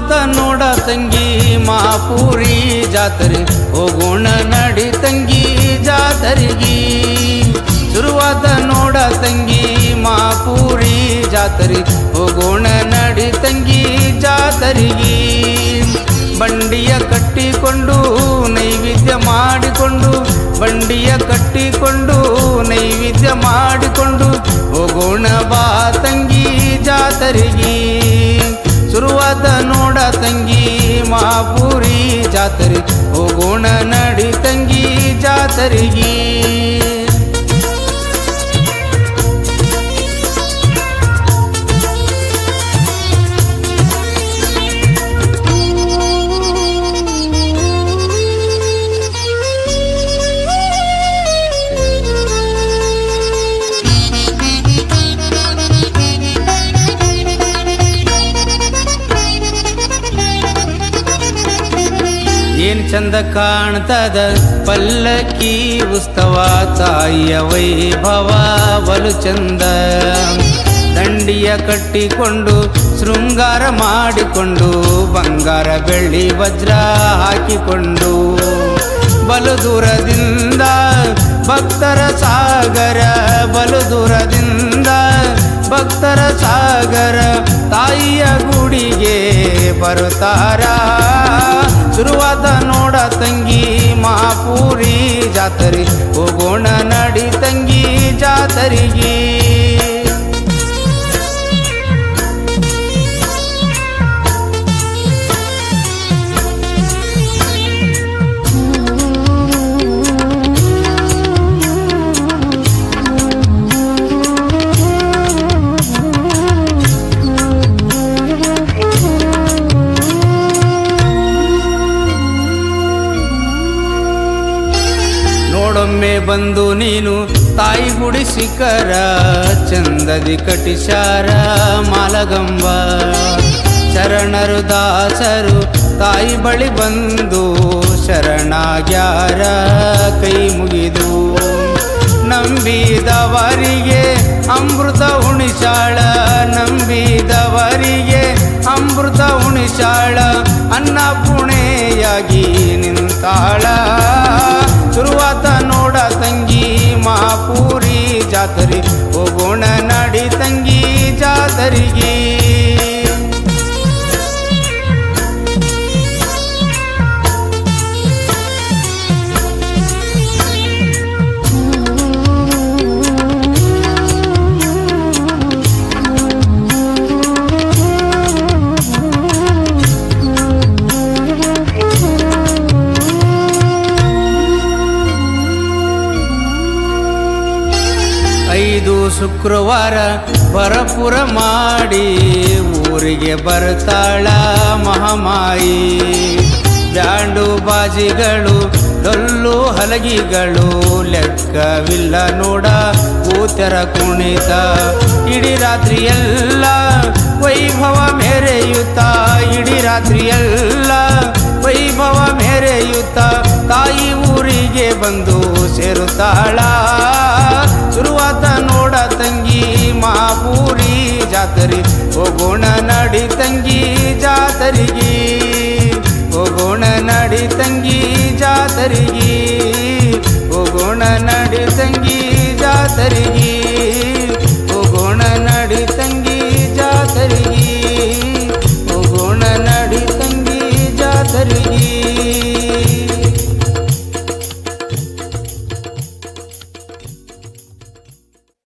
ಶುರುವಾತ ನೋಡ ತಂಗಿ ಮಾಪೂರಿ ಜಾತ್ರೆ. ಹೋಗೋಣ ನಡಿ ತಂಗಿ, ಜಾತರಿಗಿ. ಶುರುವಾತ ನೋಡ ತಂಗಿ ಮಾಪೂರಿ ಜಾತ್ರೆ. ಹೋಗೋಣ ನಡಿ ತಂಗಿ, ಜಾತರಿಗಿ. ಬಂಡಿಯ ಕಟ್ಟಿಕೊಂಡು, ನೈವೇದ್ಯ ಮಾಡಿಕೊಂಡು, ಬಂಡಿಯ ಕಟ್ಟಿಕೊಂಡು, ನೈವೇದ್ಯ ಮಾಡಿಕೊಂಡು ಹೋಗೋಣ ಬಾ ತಂಗಿ, ಜಾತರಿಗಿ. ಶುರುವಾತ ನೋಡ ತಂಗಿ ಮಾಪುರಿ ಜಾತ್ರೆ ಹೋಗೋಣ ನಡಿ ತಂಗಿ ಜಾತರಿಗಿ. ಚಂದ ಕಾಣ್ತದ ಪಲ್ಲಕ್ಕಿ ಉತ್ಸವ ತಾಯಿಯ ವೈಭವ ಬಲು ಚಂದ. ದಂಡಿಯ ಕಟ್ಟಿಕೊಂಡು ಶೃಂಗಾರ ಮಾಡಿಕೊಂಡು ಬಂಗಾರ ಬೆಳ್ಳಿ ವಜ್ರ ಹಾಕಿಕೊಂಡು ಬಲು ದೂರದಿಂದ ಭಕ್ತರ ಸಾಗರ, ಬಲು ದೂರದಿಂದ ಭಕ್ತರ ಸಾಗರ ತಾಯಿಯ ಗುಡಿಗೆ ಬರುತ್ತಾರ? ಜಾತರಿಗಿ ಬಂದು ನೀನು ತಾಯಿ ಗುಡಿ ಶಿಖರ ಚಂದದಿ ಕಟಿಶಾರ ಮಾಲಗಂಬ. ಶರಣರು ದಾಸರು ತಾಯಿ ಬಳಿ ಬಂದು ಶರಣಾಗ್ಯಾರ ಕೈ ಮುಗಿದು. ನಂಬಿದವರಿಗೆ ಅಮೃತ ಉಣಿಸಾಳ, ನಂಬಿದವರಿಗೆ ಅಮೃತ ಉಣಿಸಾಳ ಅನ್ನಪೂಣೆಯಾಗಿ ನಿಂತಾಳ. ಜಾತ್ರೆ ಹೋಗೋಣ ನಡಿ ತಂಗಿ ಜಾತರಿಗಿ. ಐದು ಶುಕ್ರವಾರ ಪರಪುರ ಮಾಡಿ ಊರಿಗೆ ಬರ್ತಾಳ ಮಹಾಮಾಯಿ. ಬ್ಯಾಂಡು ಬಾಜಿಗಳು ಡೊಲ್ಲು ಹಲಗಿಗಳು, ಲೆಕ್ಕವಿಲ್ಲ ನೋಡ, ಕೂತರ ಕುಣಿತ. ಇಡೀ ರಾತ್ರಿಯೆಲ್ಲ ವೈಭವ ಮೆರೆಯುತ್ತ, ಇಡೀ ರಾತ್ರಿಯೆಲ್ಲ ವೈಭವ ಮೆರೆಯುತ್ತ ತಾಯಿ ಊರಿಗೆ ಬಂದು ಸೇರುತ್ತಾಳ. ತಂಗಿ ಮಾಪೂರಿ ಜಾತ್ರೆ ಹೋಗೋಣ ನಡಿ ತಂಗಿ ಜಾತರಿಗಿ. ಹೋಗೋಣ ನಡಿ ತಂಗಿ ಜಾತರಿಗಿ. ಹೋಗೋಣ ನಡಿ ತಂಗಿ ಜಾತರಿಗಿ.